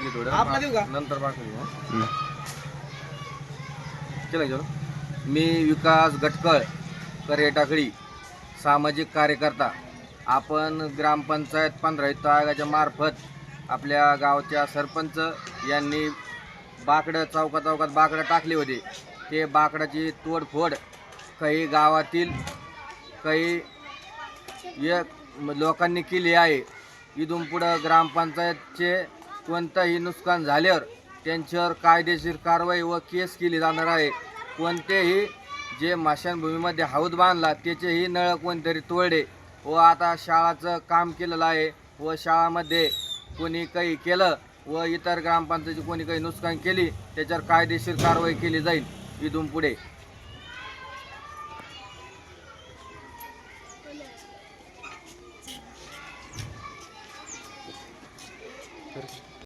घे थोडं आपला देऊ का? नंतर बाकी घेऊ. केलं का जेवण? मी विकास गटकळ करेटाकळी सामाजिक कार्यकर्ता आपण ग्रामपंचायत पंधरा युक्त आयोगाच्या मार्फत आपल्या गावच्या सरपंच यांनी बाकडं चौका चौकात बाकडं टाकले होते ते बाकडाची तोडफोड काही गावातील काही एक लोकांनी केली आहे इथून पुढं ग्रामपंचायतचे कोणताही नुकसान झाल्यावर त्यांच्यावर कायदेशीर कारवाई व केस केली जाणार आहे. कोणतेही जे माशांभूमीमध्ये हौद बांधला त्याचेही नळ कोणतरी तोडे व आता शाळाचं काम केलेलं आहे व शाळामध्ये कोणी काही केलं व इतर ग्रामपंचायतीची कोणी काही नुकसान केली त्याच्यावर कायदेशीर कारवाई केली जाईल. इथून पुढे.